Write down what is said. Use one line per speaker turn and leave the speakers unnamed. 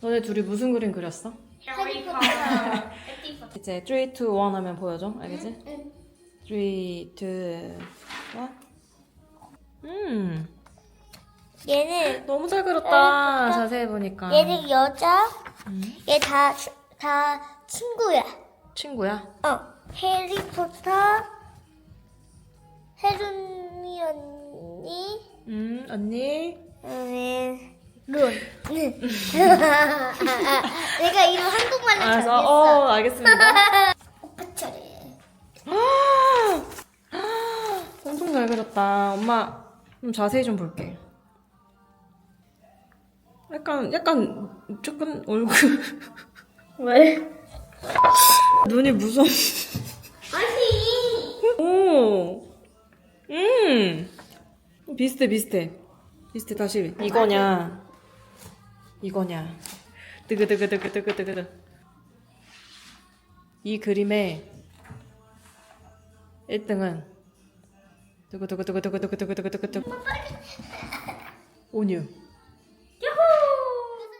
너네 둘이 무슨 그림 그렸어?
해리포터.
이제 3, 2, 1 하면 보여줘. 알겠지?
응.
3, 2, 1. 음,
얘는
너무 잘 그렸다. 자세히 보니까.
얘는 여자.
음.
얘다 다 친구야.
친구야?
어. 해리포터. 헤르미 언니.
음, 언니.
음, 룬. 내가 이름 한국말로
알았어.
정했어.
어, 알겠습니다.
오빠 차례.
엄청 잘 그렸다. 엄마, 좀 자세히 좀 볼게. 약간, 약간, 조금 얼굴.
왜?
눈이 무서워.
아니.
오! 음! 비슷해, 비슷해. 비슷해, 다시. 이거냐, 이거냐. 뜨그뜨그뜨그뜨그뜨그. 이 그림의 1등은 뜨그뜨그뜨그뜨그뜨그뜨그뜨그뜨그. 온유.